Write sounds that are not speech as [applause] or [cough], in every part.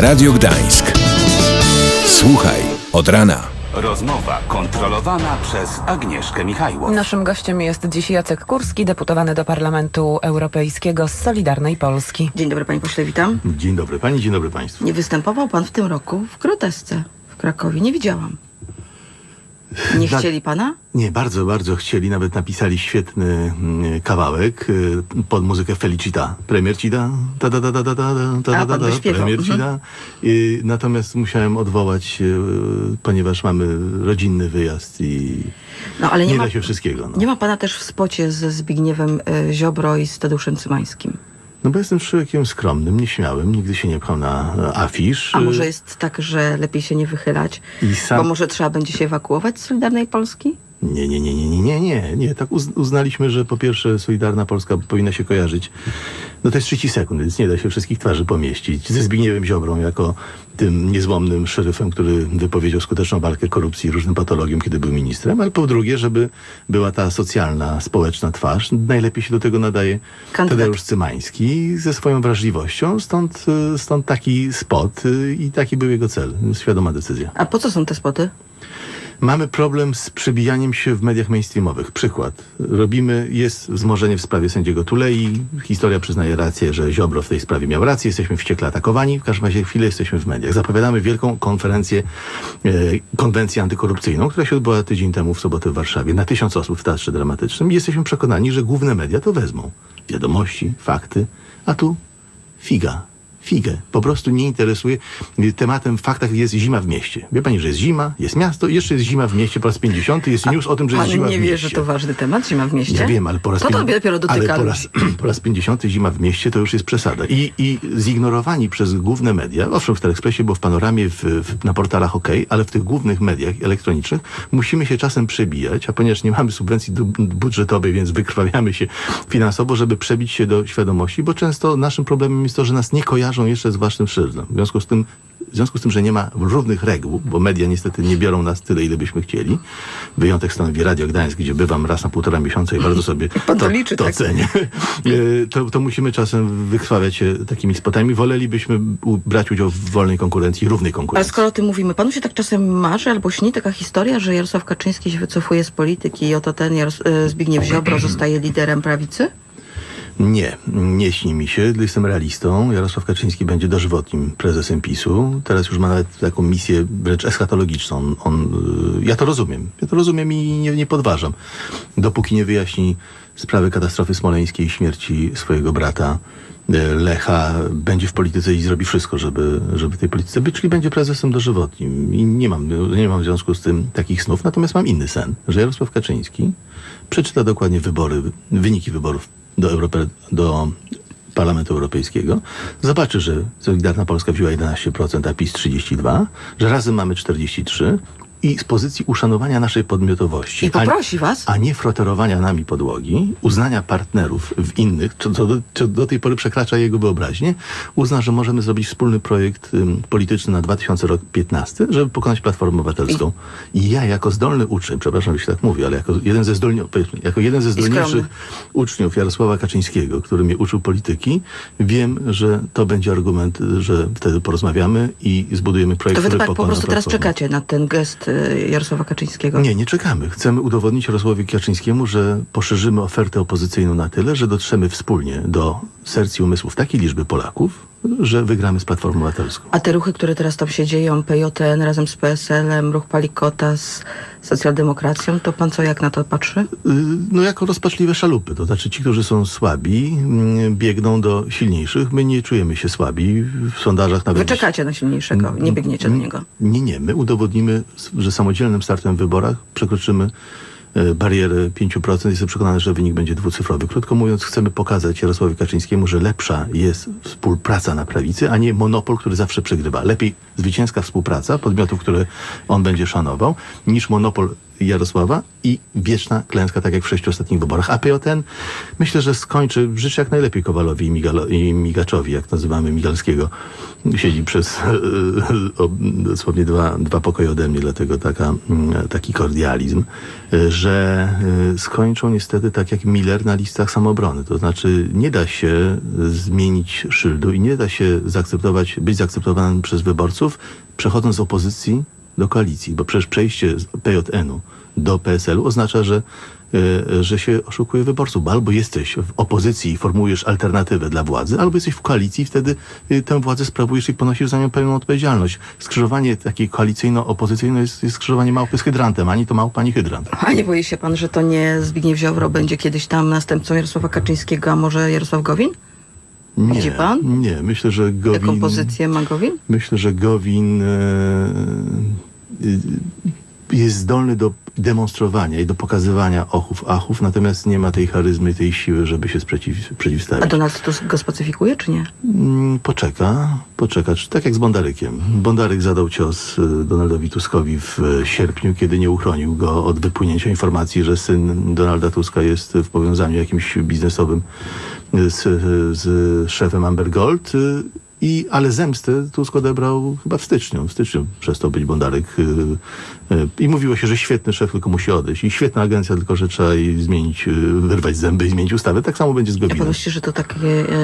Radio Gdańsk. Słuchaj od rana. Rozmowa kontrolowana przez Agnieszkę Michajło. Naszym gościem jest dziś Jacek Kurski, deputowany do Parlamentu Europejskiego z Solidarnej Polski. Dzień dobry panie pośle, witam. Dzień dobry pani, dzień dobry państwu. Nie występował pan w tym roku w grotesce w Krakowie. Nie widziałam. Nie chcieli pana? Nie, bardzo, bardzo chcieli, nawet napisali świetny mm, kawałek y, pod muzykę Felicita. Premier ci da, ta da da da da da da A, da da pan da, wyśpiewał, premier ci mhm. da. Y, Natomiast musiałem odwołać, y, ponieważ mamy rodzinny wyjazd i No ale nie, nie ma, da się wszystkiego. No. nie ma pana też w spocie ze Zbigniewem Ziobro i z Tadeuszem Cymańskim. No bo jestem człowiekiem skromnym, nieśmiałym, nigdy się nie pchał na afisz. A może jest tak, że lepiej się nie wychylać? I sam- Bo może trzeba będzie się ewakuować z Solidarnej Polski? Nie, nie, nie, nie, nie, nie, nie, nie. Tak uz- uznaliśmy, że po pierwsze Solidarna Polska powinna się kojarzyć. No to jest 30 sekund, więc nie da się wszystkich twarzy pomieścić. Ze Zbigniewem Ziobrą jako tym niezłomnym szeryfem, który wypowiedział skuteczną walkę korupcji i różnym patologiom, kiedy był ministrem, ale po drugie, żeby była ta socjalna, społeczna twarz. Najlepiej się do tego nadaje Kandydat. Tadeusz Cymański ze swoją wrażliwością, stąd, y, stąd taki spot y, i taki był jego cel. Świadoma decyzja. A po co są te spoty? Mamy problem z przebijaniem się w mediach mainstreamowych. Przykład. Robimy, jest wzmożenie w sprawie sędziego Tulei. Historia przyznaje rację, że Ziobro w tej sprawie miał rację. Jesteśmy wściekle atakowani. W każdym razie chwilę jesteśmy w mediach. Zapowiadamy wielką konferencję, e, konwencję antykorupcyjną, która się odbyła tydzień temu w sobotę w Warszawie. Na tysiąc osób w Teatrze Dramatycznym. I jesteśmy przekonani, że główne media to wezmą. Wiadomości, fakty. A tu figa. Figę. Po prostu nie interesuje. Tematem w faktach jest zima w mieście. Wie pani, że jest zima, jest miasto, i jeszcze jest zima w mieście po raz 50. Jest news o tym, że jest zima nie w wie, mieście. że to ważny temat, zima w mieście? Ja wiem, ale po raz, To dopiero dotyka ale po raz, [clears throat] po raz 50 zima w mieście to już jest przesada. I, I zignorowani przez główne media, owszem w Telekspresie, bo w Panoramie, w, w, na portalach OK, ale w tych głównych mediach elektronicznych musimy się czasem przebijać, a ponieważ nie mamy subwencji budżetowej, więc wykrwawiamy się finansowo, żeby przebić się do świadomości, bo często naszym problemem jest to, że nas nie kojarzą jeszcze z własnym szyldem. W związku z tym w związku z tym, że nie ma równych reguł, bo media niestety nie biorą nas tyle, ile byśmy chcieli. Wyjątek stanowi Radio Gdańsk, gdzie bywam raz na półtora miesiąca i bardzo sobie Pan to liczy, to tak? cenię. E, to, to musimy czasem wykrwawiać się takimi spotami. Wolelibyśmy brać udział w wolnej konkurencji, równej Ale konkurencji. skoro o tym mówimy, panu się tak czasem marzy albo śni taka historia, że Jarosław Kaczyński się wycofuje z polityki i oto ten Jaros- e, Zbigniew Ziobro [clears throat] zostaje liderem prawicy? Nie, nie śni mi się. Jestem realistą. Jarosław Kaczyński będzie dożywotnim prezesem PiSu. Teraz już ma nawet taką misję wręcz eschatologiczną. On, y, ja to rozumiem. Ja to rozumiem i nie, nie podważam. Dopóki nie wyjaśni sprawy katastrofy smoleńskiej i śmierci swojego brata y, Lecha, będzie w polityce i zrobi wszystko, żeby, żeby tej polityce być, czyli będzie prezesem dożywotnim. I nie mam, nie mam w związku z tym takich snów. Natomiast mam inny sen, że Jarosław Kaczyński przeczyta dokładnie wybory, wyniki wyborów do, Europy, do Parlamentu Europejskiego, zobaczy, że Solidarna Polska wzięła 11%, a PiS 32%, że razem mamy 43% i z pozycji uszanowania naszej podmiotowości, I poprosi was? a nie froterowania nami podłogi, uznania partnerów w innych, co, co, do, co do tej pory przekracza jego wyobraźnię, uzna, że możemy zrobić wspólny projekt ym, polityczny na 2015, żeby pokonać Platformę Obywatelską. I ja jako zdolny uczeń, przepraszam, że się tak mówię, ale jako jeden ze, zdolni, jako jeden ze zdolniejszych uczniów Jarosława Kaczyńskiego, który mnie uczył polityki, wiem, że to będzie argument, że wtedy porozmawiamy i zbudujemy projekt, To wy który tak po pokona prostu teraz czekacie na ten gest Jarosława Kaczyńskiego? Nie, nie czekamy. Chcemy udowodnić Jarosławowi Kaczyńskiemu, że poszerzymy ofertę opozycyjną na tyle, że dotrzemy wspólnie do serc i umysłów takiej liczby Polaków, że wygramy z Platformą Obywatelską. A te ruchy, które teraz tam się dzieją, PJN razem z PSL-em, ruch Palikota z socjaldemokracją, to pan co, jak na to patrzy? Y, No jako rozpaczliwe szalupy. To znaczy ci, którzy są słabi, mm, biegną do silniejszych. My nie czujemy się słabi. W sondażach nawet... Wy czekacie na silniejszego, nie biegniecie do niego. Nie, nie. My udowodnimy, że samodzielnym startem w wyborach przekroczymy barierę 5%. Jestem przekonany, że wynik będzie dwucyfrowy. Krótko mówiąc, chcemy pokazać Jarosławowi Kaczyńskiemu, że lepsza jest współpraca na prawicy, a nie monopol, który zawsze przegrywa. Lepiej zwycięska współpraca podmiotów, które on będzie szanował, niż monopol Jarosława i wieczna klęska, tak jak w sześciu ostatnich wyborach. A POTN myślę, że skończy, życzę jak najlepiej Kowalowi i, Migalo, i Migaczowi, jak nazywamy Migalskiego, siedzi przez [laughs] dosłownie dwa, dwa pokoje ode mnie, dlatego taka, mm, taki kordializm, że e, skończą niestety tak jak Miller na listach samoobrony. To znaczy nie da się zmienić szyldu i nie da się zaakceptować, być zaakceptowanym przez wyborców, przechodząc z opozycji do koalicji, bo przecież przejście z PJN-u do PSL-u oznacza, że, e, że się oszukuje wyborców, bo albo jesteś w opozycji i formułujesz alternatywę dla władzy, albo jesteś w koalicji i wtedy e, tę władzę sprawujesz i ponosisz za nią pełną odpowiedzialność. Skrzyżowanie takie koalicyjno-opozycyjne jest, jest skrzyżowanie małpy z hydrantem, ani to małpa, ani hydrant. A nie boi się pan, że to nie Zbigniew Ziobro będzie kiedyś tam następcą Jarosława Kaczyńskiego, a może Jarosław Gowin? Nie, Widzi pan? Nie, myślę, że Gowin... Jaką pozycję ma Gowin? Myślę, że Gowin e, jest zdolny do demonstrowania i do pokazywania ochów, achów, natomiast nie ma tej charyzmy, tej siły, żeby się sprzeciw, A przeciwstawić. Donald Tusk go spacyfikuje, czy nie? Mm, Poczeka, poczeka. Tak jak z Bondarykiem. Bondaryk zadał cios y, Donaldowi Tuskowi w y, sierpniu, kiedy nie uchronił go od wypłynięcia informacji, że syn Donalda Tuska jest w powiązaniu jakimś biznesowym y, z, y, z szefem Amber Gold. I, ale zemstę Tusk odebrał chyba w styczniu. W styczniu przestał być Bondaryk. y, y, I mówiło się, że świetny szef tylko musi odejść. I świetna agencja, tylko że trzeba jej zmienić, y, wyrwać zęby i zmienić ustawę. Tak samo będzie z Ja Gowinem. myśli, że to taka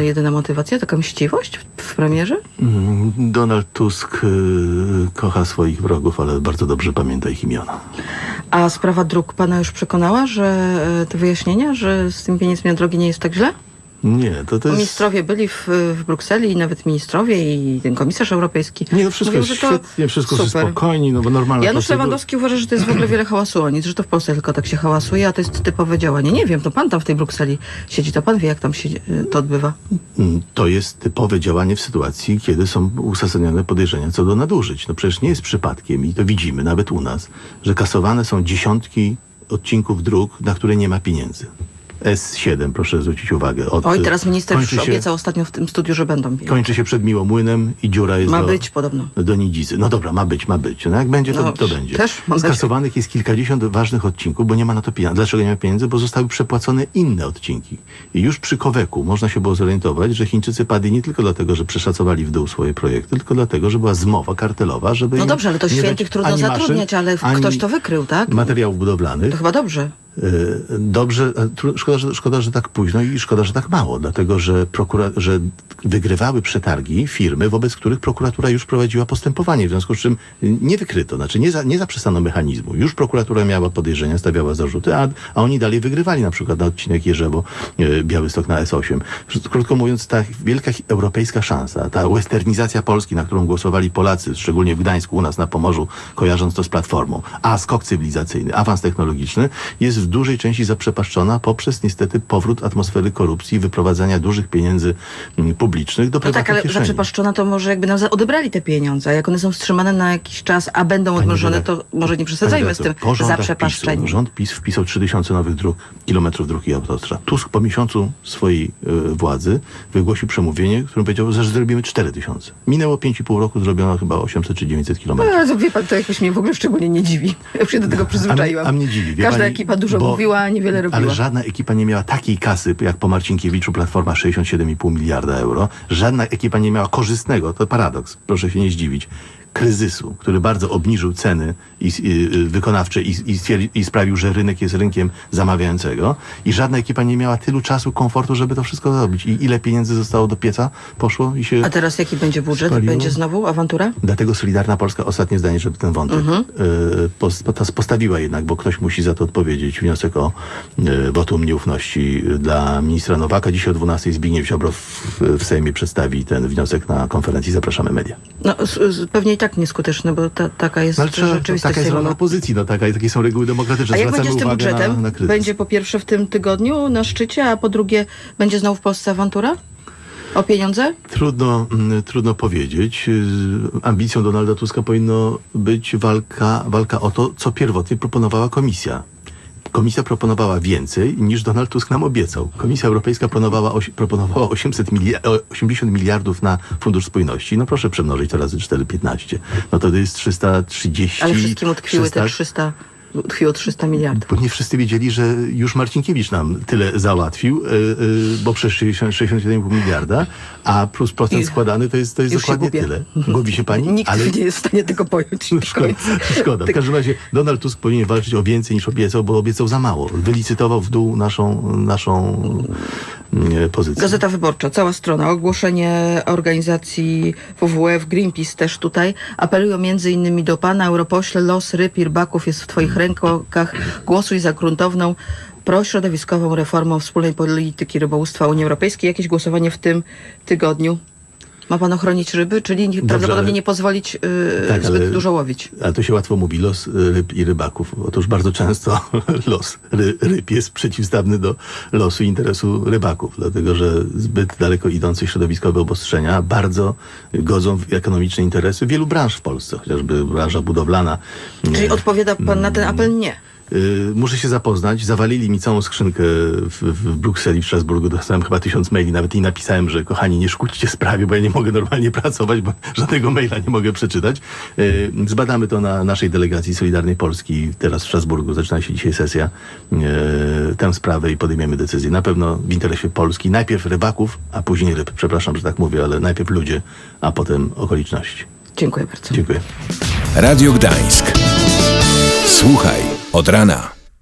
jedyna motywacja, taka mściwość w, premierze? Mm, Donald Tusk kocha swoich wrogów, ale bardzo dobrze pamięta ich imiona. A sprawa dróg pana już przekonała, że te wyjaśnienia, że z tym pieniędzmi na drogi nie jest tak źle? Nie, to, to jest... Ministrowie byli w, w Brukseli i nawet ministrowie i ten komisarz europejski. Nie, no wszystko mówią, jest świetnie, wszystko jest super. spokojnie, no bo normalna Janusz procedura- Lewandowski uważa, że to jest w ogóle wiele hałasu o nic, że to w Polsce tylko tak się hałasuje, a to jest typowe działanie. Nie wiem, to pan tam w tej Brukseli siedzi, to pan wie, jak tam się e, to odbywa. Mm, To jest typowe działanie w sytuacji, kiedy są uzasadnione podejrzenia co do nadużyć. No przecież nie jest przypadkiem i to widzimy nawet u nas, że kasowane są dziesiątki odcinków dróg, na które nie ma pieniędzy. S7, proszę zwrócić uwagę. Od, Oj, teraz minister już się, obiecał ostatnio w tym studiu, że będą pieniądze. kończy się przed Miłomłynem i dziura jest Ma do, być podobno. do Nidzicy. No dobra, ma być, ma być. No jak będzie, to, No, to będzie. też. Skasowanych jest kilkadziesiąt ważnych odcinków, bo nie ma na to pieniędzy. Dlaczego nie ma pieniędzy? Bo zostały przepłacone inne odcinki. I już przy Koweku można się było zorientować, że Chińczycy padli nie tylko dlatego, że przeszacowali w dół swoje projekty, tylko dlatego, że była zmowa kartelowa, żeby No dobrze, ale to świętych trudno zatrudniać, ale ktoś to wykrył, tak? Materiałów budowlanych. To chyba dobrze. Y, Dobrze, tru- szkoda że, szkoda, że tak późno i szkoda, że tak mało, dlatego że, prokura- że wygrywały przetargi firmy, wobec których prokuratura już prowadziła postępowanie, w związku z czym nie wykryto, znaczy nie, za, nie zaprzestano mechanizmu. Już prokuratura miała podejrzenia, stawiała zarzuty, a, a oni dalej wygrywali, na przykład na odcinek Jerzewo, y, Białystok na S8. Krótko mówiąc, ta wielka europejska szansa, ta westernizacja Polski, na którą głosowali Polacy, szczególnie w Gdańsku, u nas na Pomorzu, kojarząc to z Platformą, a skok cywilizacyjny, awans technologiczny, jest w dużej części zaprzepaszczona poprzez niestety powrót atmosfery korupcji i wyprowadzania dużych pieniędzy mm, publicznych do No tak, prywatnych ale kieszeni. zaprzepaszczona to może jakby nam odebrali te pieniądze, a jak one są wstrzymane na jakiś czas, a będą odmrożone, to może nie przesadzajmy z tym zaprzepaszczeniem. PiSu, rząd PiS wpisał 3000 nowych dróg, kilometrów dróg i autostrad. Tusk po miesiącu swojej e, władzy wygłosił przemówienie, w którym powiedział, że zrobimy 4000. Minęło 5,5 roku, zrobiono chyba 800 czy 900 kilometrów. Ale wie pan, to jakoś mnie w ogóle szczególnie nie dziwi. Ja już się do tego przyzwyczaiłam. A, a mnie dziwi. wie Każda pani, ekipa dużo bo- mówiła, a niewiele robiła. Ale żadna ekipa nie miała takiej kasy, jak po Marcinkiewiczu Platforma 67,5 miliarda euro. Żadna ekipa nie miała korzystnego, to paradoks, proszę się nie zdziwić, kryzysu, który bardzo obniżył ceny i, i, y, wykonawcze i, i, i sprawił, że rynek jest rynkiem zamawiającego. I żadna ekipa nie miała tylu czasu, komfortu, żeby to wszystko zrobić. I ile pieniędzy zostało do pieca, poszło i się... A teraz jaki będzie budżet? Spaliło? Będzie znowu awantura? Dlatego Solidarna Polska, ostatnie zdanie, żeby ten wątek Mhm. y, pos, pos- postawiła jednak, bo ktoś musi za to odpowiedzieć, wniosek o y, wotum nieufności y, dla ministra Nowaka. Dzisiaj o 12 Zbigniew Ziobro w, w Sejmie przedstawi ten wniosek na konferencji. Zapraszamy media. No, s- s- pewnie i tak nieskuteczny, bo ta, taka jest No, trzeba, rzeczywistość taka jest rola opozycji, no, taka, takie są reguły demokratyczne. A jak będzie z tym budżetem? Na, na będzie po pierwsze w tym tygodniu na szczycie, a po drugie będzie znowu w Polsce awantura? O pieniądze? Trudno, mm, trudno powiedzieć. Ambicją Donalda Tuska powinno być walka, walka o to, co pierwotnie proponowała komisja. Komisja proponowała więcej niż Donald Tusk nam obiecał. Komisja Europejska proponowała, osi- proponowała 800 milia- o, 80 miliardów na Fundusz Spójności. No proszę przemnożyć to razy 4,15. No to jest 330. Ale wszystkim utkwiły te 300 300 tkwiło 300 miliardów. Bo nie wszyscy wiedzieli, że już Marcinkiewicz nam tyle załatwił, y, y, bo przez 60 61,5 miliarda, a plus procent I- składany to jest, to jest dokładnie tyle. Gubi się pani? Nikt ale nie jest w stanie tego pojąć do Szkoda, szkoda. W każdym razie Donald Tusk powinien walczyć o więcej niż obiecał, bo obiecał za mało. Wylicytował w dół naszą, naszą pozycję. Gazeta Wyborcza, cała strona, ogłoszenie organizacji WWF, Greenpeace też tutaj. Apelują między innymi do pana, europośle, los ryb i rybaków jest w twoich rękach. Głosuj za gruntowną prośrodowiskową reformą wspólnej polityki rybołówstwa Unii Europejskiej. Jakieś głosowanie w tym tygodniu? Ma pan ochronić ryby, czyli nie- prawdopodobnie ale- nie pozwolić yy, Tak, zbyt ale- dużo łowić. A to się łatwo mówi, los ryb i rybaków. Otóż bardzo często [laughs] los ry, ryb jest przeciwstawny do losu i interesu rybaków, dlatego że zbyt daleko idące środowiskowe obostrzenia bardzo godzą w ekonomiczne interesy wielu branż w Polsce, chociażby branża budowlana. Czyli odpowiada pan na ten apel? Nie. Y, Muszę się zapoznać. Zawalili mi całą skrzynkę w, w Brukseli, w Strasburgu. Dostałem chyba tysiąc maili. Nawet i napisałem, że kochani, nie szkódźcie sprawie, bo ja nie mogę normalnie pracować, bo [laughs] żadnego maila nie mogę przeczytać. Y, Zbadamy to na naszej delegacji Solidarnej Polski teraz w Strasburgu. Zaczyna się dzisiaj sesja. Y, Tę sprawę i podejmiemy decyzję. Na pewno w interesie Polski. Najpierw rybaków, a później ryb. Przepraszam, że tak mówię, ale najpierw ludzie, a potem okoliczności. Dziękuję bardzo. Dziękuję. Radio Gdańsk. Słuchaj od rana.